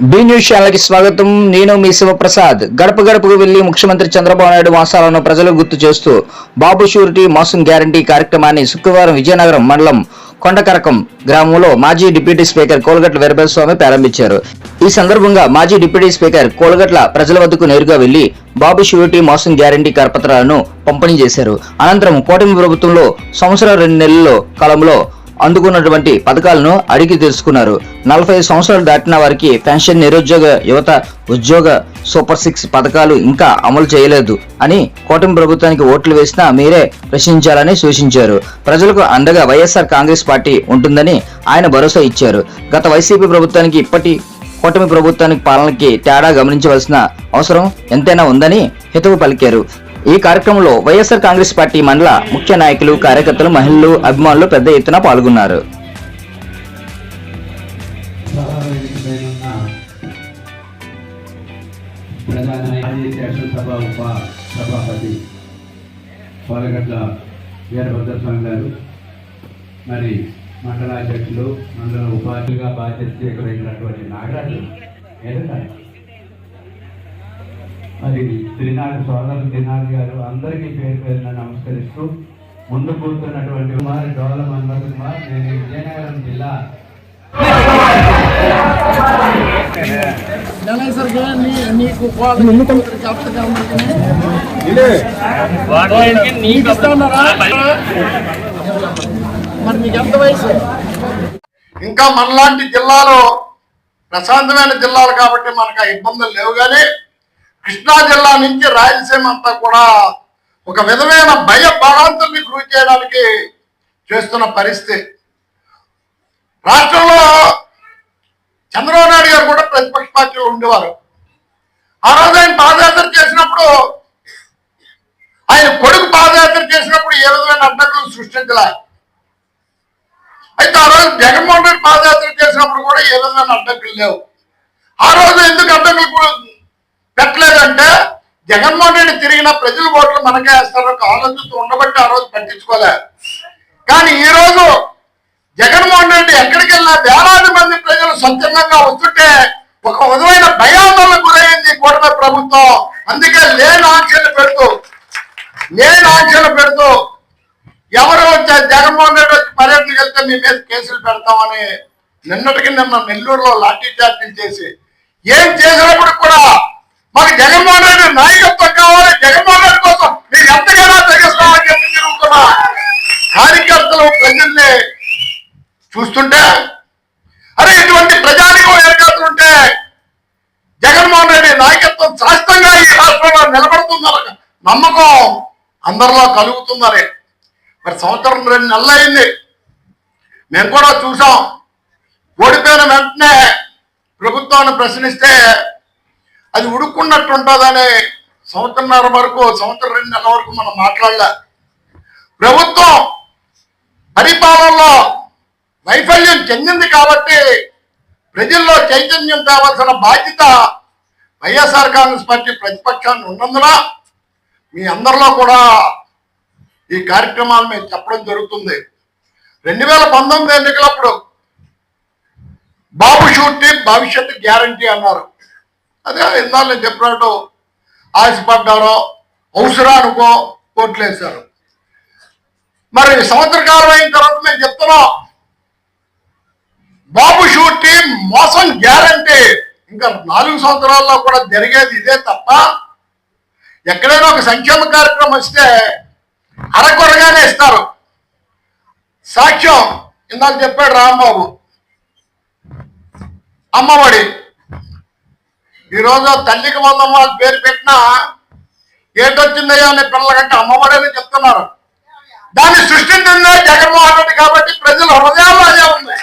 B news ఛానల్కి స్వాగతం. నేను మీ శివప్రసాద్. గడప గడపకు వెళ్ళి ముఖ్యమంత్రి చంద్రబాబు నాయుడు మాసాలను ప్రజలు గుర్తు చేస్తూ బాబు షూరిటీ మోసం గ్యారంటీ కార్యక్రమాన్ని శుక్రవారం విజయనగరం మండలం కొండకరకం గ్రామంలో మాజీ డిప్యూటీ స్పీకర్ కోలగట్ల వీరభద్ర స్వామి ప్రారంభించారు. ఈ సందర్భంగా మాజీ డిప్యూటీ స్పీకర్ కోలగట్ల ప్రజల వద్దకు నేరుగా వెళ్ళి బాబు షూరిటీ మోసం గ్యారంటీ కరపత్రాలను పంపిణీ చేశారు. అనంతరం కూటమి ప్రభుత్వంలో సంవత్సరం రెండు నెలల్లో కాలంలో అందుకున్నటువంటి పథకాలను అడిగి తెలుసుకున్నారు. నలభై సంవత్సరాలు దాటిన వారికి పెన్షన్ నిరుద్యోగ యువత ఉద్యోగ సూపర్ సిక్స్ పథకాలు ఇంకా అమలు చేయలేదు అని కూటమి ప్రభుత్వానికి ఓట్లు వేసినా మీరే ప్రశ్నించాలని సూచించారు. ప్రజలకు అండగా వైఎస్ఆర్ కాంగ్రెస్ పార్టీ ఉంటుందని ఆయన భరోసా ఇచ్చారు. గత వైసీపీ ప్రభుత్వానికి ఇప్పటి కూటమి ప్రభుత్వానికి పాలనకి తేడా గమనించవలసిన అవసరం ఎంతైనా ఉందని హితవు పలికారు. ఈ కార్యక్రమంలో వైఎస్ఆర్ కాంగ్రెస్ పార్టీ మండల ముఖ్య నాయకులు కార్యకర్తలు మహిళలు అభిమానులు పెద్ద ఎత్తున పాల్గొన్నారు. మరి మండలాధ్యక్షులు మండల ఉపాధ్యులుగా బాధ్యత చేకూరైనటువంటి నాగరాజు ఏదన్నా మరి త్రినాథ్ సోదరు త్రినాథ్ గారు అందరికీ పేరు పేరున నమస్కరిస్తూ ముందు కూర్చున్నటువంటి కుమార్ డోల మన్మథ్ కుమార్ నేను విజయనగరం జిల్లా. మరి ఎంత వయసు? ఇంకా మనలాంటి జిల్లాలో ప్రశాంతమైన జిల్లాలు కాబట్టి మనకు ఆ ఇబ్బందులు లేవు కానీ కృష్ణా జిల్లా నుంచి రాయలసీమ అంతా కూడా ఒక విధమైన భయ భ్రాంతుల్ని గురి చేయడానికి చేస్తున్న పరిస్థితి. రాష్ట్రంలో చంద్రబాబు నాయుడు గారు కూడా ప్రతిపక్ష పార్టీలో ఉండేవారు. ఆ రోజు ఆయన పాదయాత్ర చేసినప్పుడు ఆయన కొడుకు పాదయాత్ర చేసినప్పుడు ఏ విధమైన అడ్డంకులు సృష్టించలే. అయితే ఆ రోజు జగన్మోహన్ రెడ్డి పాదయాత్ర చేసినప్పుడు కూడా ఏ విధమైన అడ్డంకులు లేవు. ఆ రోజు ఎందుకు అడ్డంకులు కూడా పెట్టలేదంటే జగన్మోహన్ రెడ్డి తిరిగిన ప్రజల ఓట్లు మనకే వేస్తారు ఒక ఆలోచనతో ఉండబట్టి ఆ రోజు పట్టించుకోలే. కానీ ఈ రోజు జగన్మోహన్ రెడ్డి ఎక్కడికి వెళ్ళినా వేలాది మంది ప్రజలు స్వచ్ఛందంగా వస్తుంటే ఒక విధమైన భయాందోళన గురైంది కూటమి ప్రభుత్వం. అందుకే లేని ఆంక్షలు పెడుతూ లేని ఆంక్షలు పెడుతూ ఎవరు జగన్మోహన్ రెడ్డి వచ్చి పర్యటనకు వెళ్తే మీ మీద కేసులు పెడతామని నిన్నటికి నిన్న నెల్లూరులో లాఠీ చార్జీలు చేసి ఏం చేసినప్పుడు కూడా మాకు జగన్మోహన్ రెడ్డి నాయకత్వం కావాలి జగన్మోహన్ రెడ్డి కోసం మీరు ఎంతగానో తెగిస్తామని చెప్పి తిరుగుతున్న కార్యకర్తలు ప్రజల్ని చూస్తుంటే అరే ఇటువంటి ప్రజానికం ఏర్పడుతుంటే జగన్మోహన్ రెడ్డి నాయకత్వం శాశ్వతంగా ఈ రాష్ట్రంలో నిలబడుతుందన్న నమ్మకం అందరిలో కలుగుతుందని. మరి సంవత్సరం రెండు నెలలు అయింది. మేము కూడా చూసాం. ఓడిపోయిన వెంటనే ప్రభుత్వాన్ని ప్రశ్నిస్తే అది ఉడుక్కున్నట్టు ఉంటుందనే సంవత్సరంన్నర వరకు సంవత్సరం రెండు నెలల వరకు మనం మాట్లాడలే. ప్రభుత్వం పరిపాలనలో వైఫల్యం చెందింది కాబట్టి ప్రజల్లో చైతన్యం కావాల్సిన బాధ్యత వైఎస్ఆర్ కాంగ్రెస్ పార్టీ ప్రతిపక్షాన్ని ఉన్నందున మీ అందరిలో కూడా ఈ కార్యక్రమాలు మేము చెప్పడం జరుగుతుంది. రెండు వేల పంతొమ్మిది ఎన్నికలప్పుడు బాబు షూర్టీ భవిష్యత్తు గ్యారంటీ అన్నారు. అదే ఇందాక నేను చెప్పినట్టు ఆశపడ్డారో అవసరానికో కోట్లేశారు. మరి సంవత్సర కాలం అయిన తర్వాత మేము చెప్తున్నాం బాబు షూరిటీ మోసం గ్యారంటీ. ఇంకా నాలుగు సంవత్సరాల్లో కూడా జరిగేది ఇదే తప్ప ఎక్కడైనా ఒక సంక్షేమ కార్యక్రమం వస్తే అరకొరగానే ఇస్తారు. సాక్ష్యం ఇందాక చెప్పాడు రాంబాబు. అమ్మఒడి. ఈరోజు తల్లికి వందమ్మ వాళ్ళ పేరు పెట్టినా ఏటొచ్చిందయ్యా అనే పిల్లలకంటే అమ్మఒడి చెప్తున్నారు. దాన్ని సృష్టించిందే జగన్మోహన్ రెడ్డి కాబట్టి ప్రజల హృదయాల్లో అదే ఉంది.